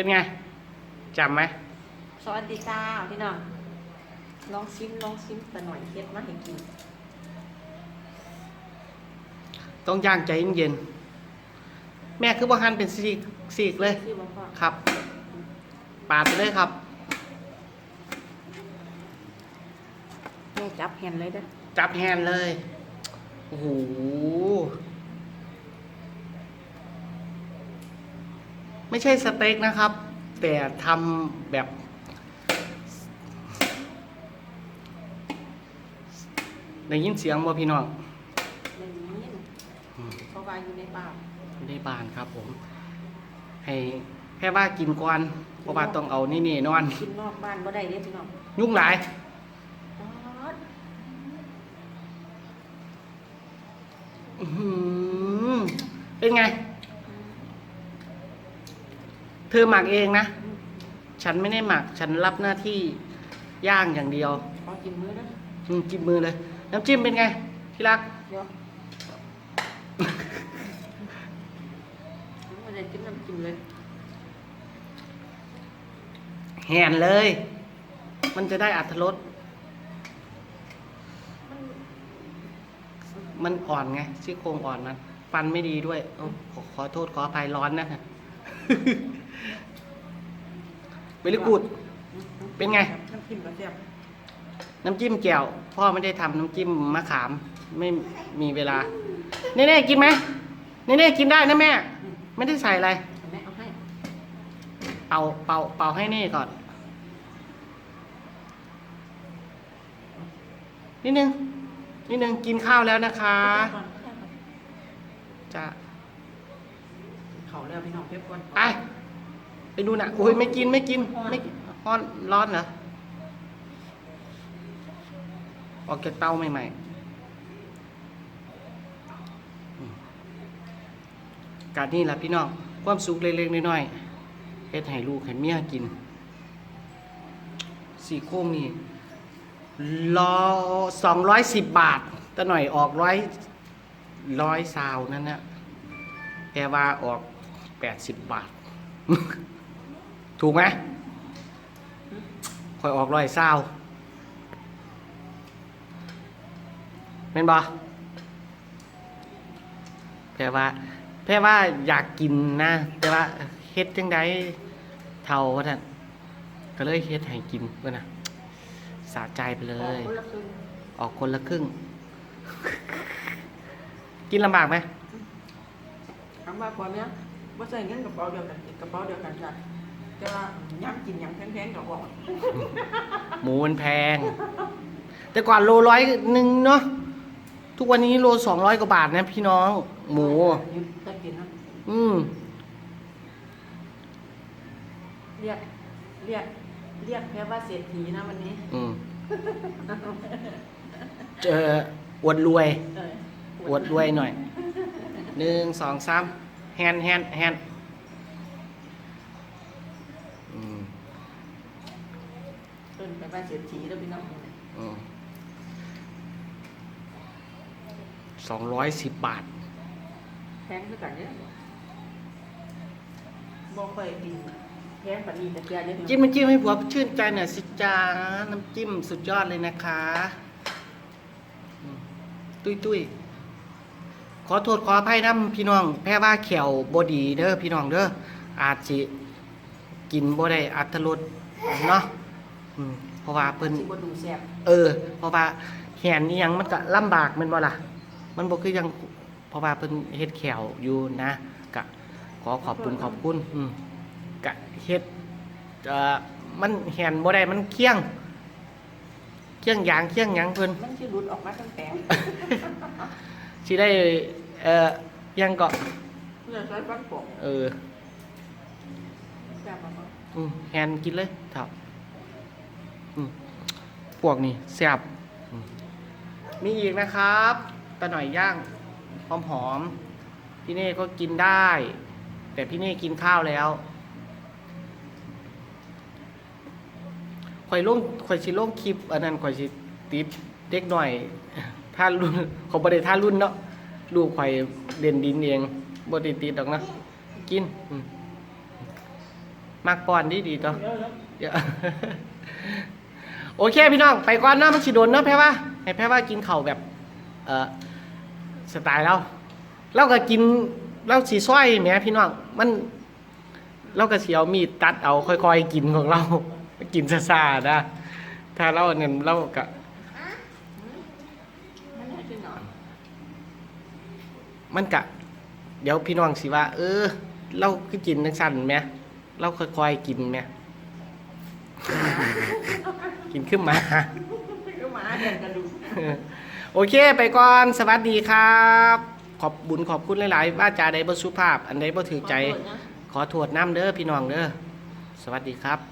เป็นไงจำไหมสวัสดีจ้าพี่น้องลองชิมลองชิมแต่หน่อยเฮ็ดมาให้กิน ต้องย่างใจเย็นๆแม่คือบ่หั่นเป็นสีกสีกเลยชื่อบ่พ่อครับ ปาดไปเลยครับ แม่จับแฮนเลยเด้อจับแฮนเลย โอ้โห ไม่ใช่สเต็กนะครับ แต่ทำแบบได้ยินเสียงบ่พี่น้องในนี้อืมเพราะว่าอยู่ในป่าอยู่ในบ้านครับผม ให้แค่ว่ากินก่อนเพราะว่าต้องเอานี่นี่นอนกินนอกบ้านบ่ได้เด้อพี่น้องยุ่งหลายป๊าดอื้อหือเป็นไง เธอหมักเองนะ ฉันไม่ได้หมัก ฉันรับหน้าที่ย่างอย่างเดียวขอกินมื้อเด้ออืมจิ้มมือเลย น้ำจิ้มเป็นไง ที่รักเดี๋ยวไม่ได้กินน้ำจิ้มเลย แหนเลย มันจะได้อัตรสมันมันอ่อนไงซี่โครงอ่อนมันฟันไม่ดีด้วยโอ้ขอขอโทษขออภัยร้อนนะ เวลิกูด เป็นไง น้ำจิ้มกระเทียมน้ำจิ้มแจ่วพ่อไม่ได้ทำน้ำจิ้มมะขาม ไม่มีเวลาเน่ๆกินไหมเน่ๆกินได้นะแม่ ไม่ได้ใส่อะไร แม่เอาให้เป่าเป่าเป่าให้เน่ก่อน นิดนึง นิดนึงกินข้าวแล้วนะคะก่อนจะเขาแล้วพี่น้องเก็บก่อน ไป ไปดูหนะโอ้ยไม่กินไม่กินไม่กินร้อนร้อนเหรอออกจากเตาใหม่ๆอืมการนี่แหละพี่น้องความสุขเล็กๆน้อยๆเฮ็ดให้ลูกให้เมียกิน สี่โค้งนี่รอสองร้อยสิบบาทแต่หน่อยออกร้อยร้อยซาวนั่นนะแต่ว่าออกแปดสิบบาท ถูกไหมคอยออกร้อยซาวเป็นบอแปลว่า แปลว่าอยากกินนะแต่ว่าเฮ็ดจังไดเท่าว่าท่านก็เลยเฮ็ดให้กินเพื่อนนะสะใจไปเลยคนละครึ่งออกคนละครึ่ง กินลำบากไหมคำว่าพอเนี้ยว่าใส่เงินกระเป๋าเดียวกันกระเป๋าเดียวกันจ้ะ แต่ว่าย้ำกินอย่างแพงๆกับบอกหมูมันแพง แต่ก่อนโลร้อยหนึ่งเนาะทุกวันนี้โลสองร้อยกว่าบาทนะพี่น้อง หมู ยึดต้นกินนะอืมเรียกเรียกเรียกแค่ว่าเศรษฐีนะวันนี้อืมเจออวดรวย เออ อวดรวยหน่อยหนึ่งสองสามแฮนแฮนแฮนอืม ต้นแค่ว่าเศรษฐีแล้วพี่น้องอืมสองร้อยสิบบาท แพงคือกันเนี่ยบอกไปกินแพงปานนี้แต่เกียร์เนี่ยจิ้มน้ำจิ้มให้ผัวชื่นใจหน่อยสิจ้าน้ำจิ้มสุดยอดเลยนะคะอืมตุ้ยตุ้ยขอโทษขออภัยนะพี่น้อง แพ้ว่าแขวบดีเด้อพี่น้องเด้ออาจสิกินบ่ได้อัตรสเนาะอืม เพราะว่าเพิ่นสิบ่ดูแซ่บเออ เพราะว่าแขนนี่ยังมันก็ลำบากแมันบ่ล่ะ มันบ่คือยังเพราะว่าเพิ่นเฮ็ดแขวอยู่นะกะขอขอบคุณขอบคุณอืมกะเฮ็ดเอ่อมันแขนบ่ได้มันเคียงเคียงยางเคียงหยังเพิ่น มันสิหลุดออกมาตั้งแต่สิได้เอ่อยังก็เพื่อใช้ฟันปกเออ แซ่บมาก อืมแฮนกินเลยเถอะอืม พวกนี้แซ่บอืมมีอีกนะครับตะหน่อยย่างหอมหอมๆพี่เน่ก็กินได้ แต่พี่เน่กินข้าวแล้วข่อยลงข่อยสิลงคลิป อันนั้นข่อยสิติดเด็กหน่อยท่านรุ่นเขาบ่ได้ท่านรุ่นเนาะลูกข่อยเด่นดินเองบ่ได้ติดดอกนะกินอืมมักป้อนดีดีๆต่อเดี๋ยวแล้วเดี๋ยว โอเคพี่น้องไปก่อนเนาะมันสิโดนเนาะแพ้ว่าให้แพ้ว่ากินข้าวแบบเออสไตล์เราเราก็กินเราสีซ้อยแหมพี่น้องมันเราก็เสียวมีดตัดเอาค่อยๆ กินของเรา กินซาๆนะถ้าเราเนี่ยเราก็มันกะ เดี๋ยวพี่น้องสิว่า เออ เราคือกินทั้งสั้นไหมเราค่อยๆกินไหม กินขึ้นมาก็มาเดินกระดูกโอเค ไปก่อนสวัสดีครับ ขอบบุญขอบคุณหลายๆว่าจาใดบ่สุภาพ อันใดบ่ถือใจ ขอโทษน้ำเด้อพี่น้องเด้อสวัสดีครับ